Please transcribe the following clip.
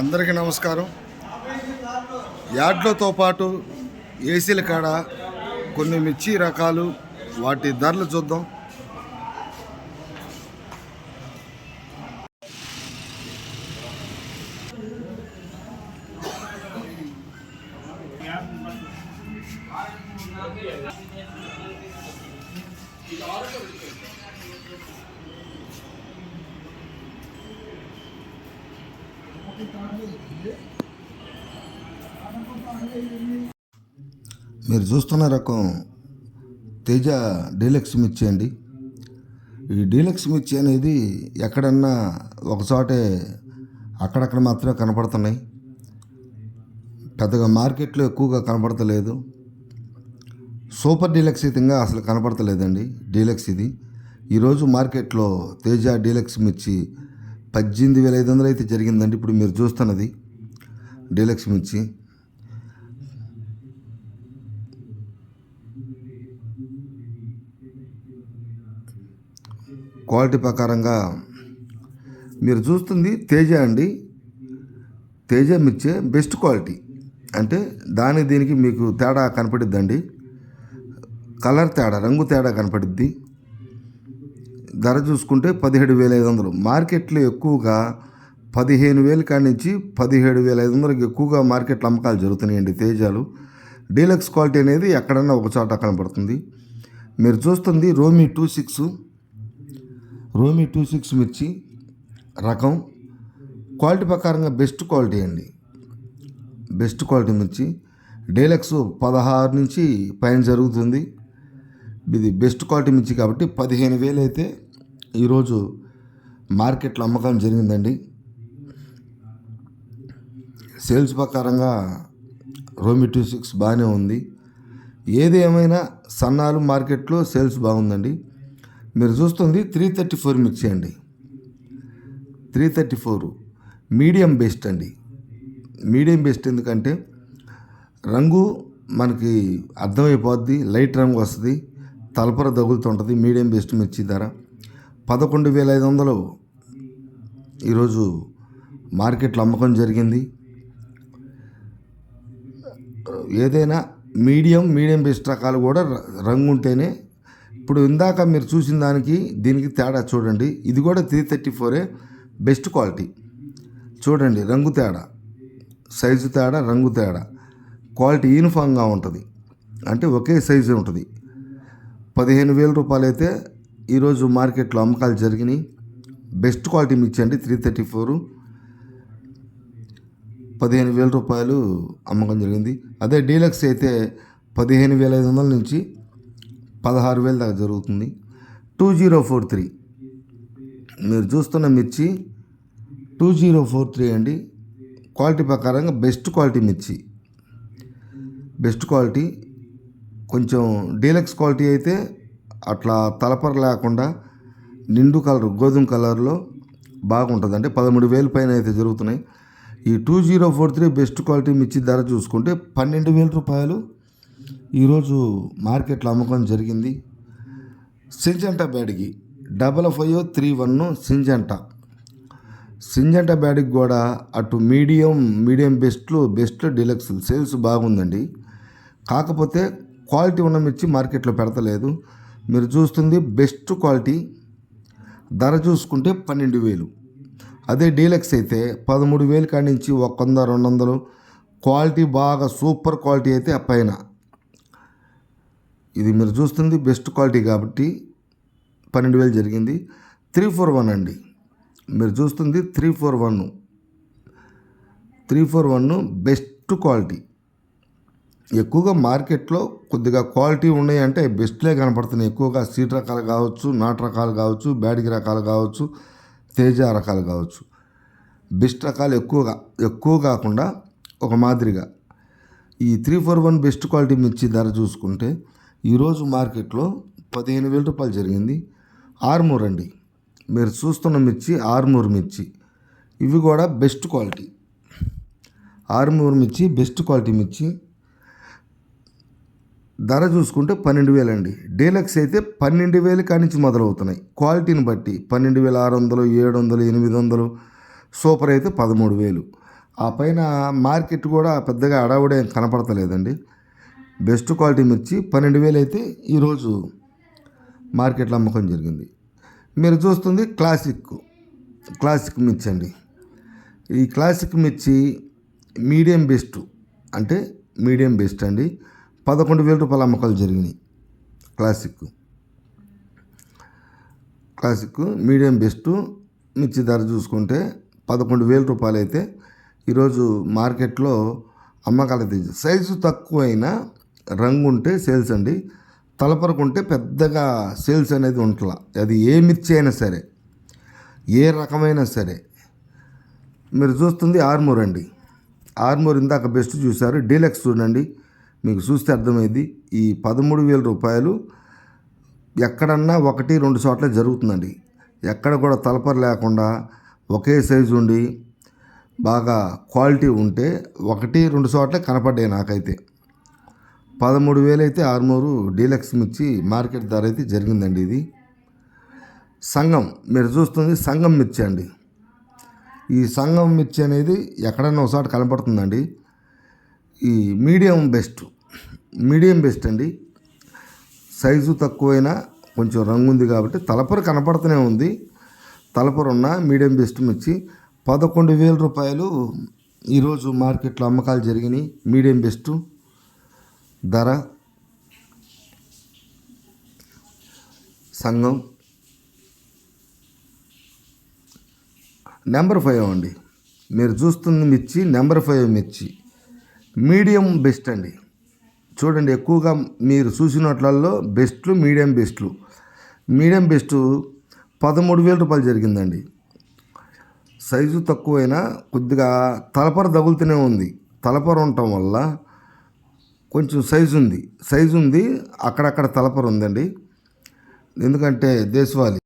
అందరికీ నమస్కారం. యార్డ్లతో పాటు ఏసీల కాడ కొన్ని మిర్చి రకాలు వాటి ధరలు చూద్దాం. మీరు చూస్తున్న రకం తేజ డీలక్స్ మిర్చి అండి. ఈ డీలక్స్ మిర్చి అనేది ఎక్కడన్నా ఒకచోటే అక్కడక్కడ మాత్రమే కనపడుతున్నాయి. పెద్దగా మార్కెట్లో ఎక్కువగా కనపడతలేదు. సూపర్ డీలక్స్ అయితే అసలు కనపడతలేదండి డీలక్స్ ఇది. ఈరోజు మార్కెట్లో తేజ డీలక్స్ మిర్చి పద్దెనిమిది వేల ఐదు వందలు అయితే జరిగిందండి. ఇప్పుడు మీరు చూస్తున్నది డీలక్స్ మిర్చి క్వాలిటీ ప్రకారంగా మీరు చూస్తుంది తేజ అండి. తేజ మిర్చే బెస్ట్ క్వాలిటీ. అంటే దాని దీనికి మీకు తేడా కనపడిద్దండి. కలర్ తేడా రంగు తేడా కనపడిద్ది. ధర చూసుకుంటే పదిహేడు వేల ఐదు వందలు. మార్కెట్లో ఎక్కువగా పదిహేను వేలు కాడి నుంచి పదిహేడు వేల ఐదు వందలకి ఎక్కువగా మార్కెట్లో అమ్మకాలు జరుగుతున్నాయండి తేజాలు. డీలక్స్ క్వాలిటీ అనేది ఎక్కడన్నా ఒక చోట కనపడుతుంది మీరు చూస్తుంది రోమీ టూ సిక్స్ రోమీ టూ సిక్స్ మిర్చి రకం. క్వాలిటీ ప్రకారంగా బెస్ట్ క్వాలిటీ అండి. బెస్ట్ క్వాలిటీ మిర్చి. డీలక్స్ పదహారు నుంచి పైన జరుగుతుంది. ఇది బెస్ట్ క్వాలిటీ మిర్చి కాబట్టి పదిహేను వేలు అయితే ఈరోజు మార్కెట్లో అమ్మకం జరిగిందండి. సేల్స్ ప్రకారంగా రోమి టూ సిక్స్ బాగానే ఉంది. ఏది ఏమైనా సన్నాలు మార్కెట్లో సేల్స్ బాగుందండి. మీరు చూస్తుంది త్రీ థర్టీ ఫోర్ మిర్చి అండి. Three thirty four medium best అండి. మీడియం బెస్ట్ ఎందుకంటే రంగు మనకి అర్థమైపోద్ది లైట్ రంగు వస్తుంది. తలపర తగులుతుంటుంది మీడియం బెస్ట్ మిర్చి ధర. పదకొండు వేల ఐదు వందలు. ఈరోజు మార్కెట్లో అమ్మకం జరిగింది. ఏదైనా మీడియం మీడియం బెస్ట్ రకాలు కూడా ర- రంగు ఉంటేనే ఇప్పుడు ఇందాక మీరు చూసిన దానికి దీనికి తేడా చూడండి. ఇది కూడా త్రీ థర్టీ ఫోరే బెస్ట్ క్వాలిటీ. చూడండి రంగు తేడా. సైజు తేడా రంగు తేడా. క్వాలిటీ యూనిఫామ్గా ఉంటుంది. అంటే ఒకే సైజు ఉంటుంది. పదిహేను వేల రూపాయలు అయితే ఈరోజు మార్కెట్లో అమ్మకాలు జరిగినాయి. బెస్ట్ క్వాలిటీ మిర్చి అండి త్రీ థర్టీ ఫోరు. పదిహేను వేల రూపాయలు అమ్మకం జరిగింది. అదే డీలక్స్ అయితే పదిహేను వేల ఐదు వందల నుంచి పదహారు వేల దాకా జరుగుతుంది. Two zero four three. మీరు చూస్తున్న మిర్చి టూ జీరో ఫోర్ త్రీ అండి. క్వాలిటీ ప్రకారంగా బెస్ట్ క్వాలిటీ మిర్చి. బెస్ట్ క్వాలిటీ కొంచెం డీలక్స్ క్వాలిటీ అయితే అట్లా తలపర లేకుండా నిండు కలర్ గోధుమ కలర్లో బాగుంటుంది. అంటే పదమూడు వేలు పైన అయితే జరుగుతున్నాయి. ఈ two zero four three best quality మిర్చి ధర చూసుకుంటే పన్నెండు వేల రూపాయలు ఈరోజు మార్కెట్లో అమ్మకం జరిగింది. Syngenta బ్యాడ్కి double five three one Syngenta. Syngenta బ్యాడ్కి కూడా అటు మీడియం మీడియం బెస్ట్లో బెస్ట్ డీలక్స్ సేల్స్ బాగుందండి. కాకపోతే క్వాలిటీ ఉన్న మిర్చి మార్కెట్లో పెడతలేదు. మీరు చూస్తుంది బెస్ట్ క్వాలిటీ. ధర చూసుకుంటే పన్నెండు వేలు. అదే డీలక్స్ అయితే పదమూడు వేలు కాడి నుంచి ఒక వంద రెండు వందలు. క్వాలిటీ బాగా సూపర్ క్వాలిటీ అయితే ఆ పైన. ఇది మీరు చూస్తుంది బెస్ట్ క్వాలిటీ కాబట్టి పన్నెండు వేలు జరిగింది. త్రీ ఫోర్ వన్ అండి. మీరు చూస్తుంది three four one. Three four one best quality. ఎక్కువగా మార్కెట్లో కొద్దిగా క్వాలిటీ ఉన్నాయి అంటే బెస్ట్లే కనపడుతున్నాయి. ఎక్కువగా సీట్ రకాలు కావచ్చు నాటు రకాలు కావచ్చు బ్యాడిగి రకాలు కావచ్చు తేజ రకాలు కావచ్చు. బెస్ట్ రకాలు ఎక్కువగా ఎక్కువ కాకుండా ఒక మాదిరిగా. ఈ three four one best quality మిర్చి ధర చూసుకుంటే ఈరోజు మార్కెట్లో పదిహేను వేల రూపాయలు జరిగింది. ఆర్మూర్ అండి. మీరు చూస్తున్న మిర్చి ఆర్మూర్ మిర్చి. ఇవి కూడా బెస్ట్ క్వాలిటీ. ఆర్మూర్ మిర్చి బెస్ట్ క్వాలిటీ మిర్చి. ధర చూసుకుంటే పన్నెండు వేలు అండి డీలక్స్ అయితే పన్నెండు వేలు కానించి మొదలవుతున్నాయి. క్వాలిటీని బట్టి పన్నెండు వేల ఆరు వందలు ఏడు వందలు ఎనిమిది వందలు సూపర్ అయితే పదమూడు వేలు. ఆ పైన మార్కెట్ కూడా పెద్దగా అడావుడే కనపడతలేదండి. బెస్ట్ క్వాలిటీ మిర్చి పన్నెండు వేలు అయితే ఈరోజు మార్కెట్లో అమ్మకం జరిగింది. మీరు చూస్తుంది క్లాసిక్ క్లాసిక్ మిర్చి అండి. ఈ క్లాసిక్ మిర్చి మీడియం బెస్ట్ అంటే మీడియం బెస్ట్ అండి. పదకొండు వేల రూపాయల అమ్మకాలు జరిగినాయి. క్లాసిక్. క్లాసిక్ మీడియం బెస్ట్ మిర్చి ధర చూసుకుంటే పదకొండు వేల రూపాయలు అయితే ఈరోజు మార్కెట్లో అమ్మకాలు అయితే సైజు తక్కువైనా రంగు ఉంటే సేల్స్ అండి. తలపరకుంటే పెద్దగా సేల్స్ అనేది ఉంటలా. అది ఏ మిర్చి అయినా సరే ఏ రకమైనా సరే. మీరు చూస్తుంది ఆర్మూర్ అండి. ఆర్మూర్ ఇందాక బెస్ట్ చూశారు. డీలక్స్ చూడండి. మీకు చూస్తే అర్థమైంది. ఈ పదమూడు వేల రూపాయలు ఎక్కడన్నా ఒకటి రెండు చోట్ల జరుగుతుందండి. ఎక్కడ కూడా తలపరు లేకుండా ఒకే సైజు ఉండి బాగా క్వాలిటీ ఉంటే ఒకటి రెండు చోట్ల కనపడ్డాయి నాకైతే. పదమూడు వేలైతే ఆర్మూరు డీలక్స్ మిర్చి మార్కెట్ ధర అయితే జరిగిందండి ఇది. సంఘం మీరు చూస్తుంది సంఘం మిర్చి అండి. ఈ సంఘం మిర్చి అనేది ఎక్కడన్నా ఒకసారి కనపడుతుందండి. ఈ మీడియం బెస్ట్ మీడియం బెస్ట్ అండి. సైజు తక్కువైనా కొంచెం రంగు ఉంది కాబట్టి తలపర కనపడుతూనే ఉంది. తలపర ఉన్న మీడియం బెస్ట్ మిర్చి. పదకొండు వేల రూపాయలు ఈరోజు మార్కెట్లో అమ్మకాలు జరిగినాయి. Medium best. ధర. సంఘం. నెంబర్ ఫైవ్ అండి. మీరు చూస్తున్న మిర్చి నెంబర్ ఫైవ్ మిర్చి. మీడియం బెస్ట్ అండి. చూడండి ఎక్కువగా మీరు చూసినట్లల్లో బెస్ట్లు మీడియం బెస్ట్లు. మీడియం బెస్ట్ పదమూడు వేల రూపాయలు జరిగిందండి. సైజు తక్కువైనా కొద్దిగా తలపర తగులుతూనే ఉంది. తలపర ఉండటం వల్ల కొంచెం సైజు ఉంది. సైజు ఉంది అక్కడక్కడ తలపర ఉందండి. ఎందుకంటే దేశవాళీ.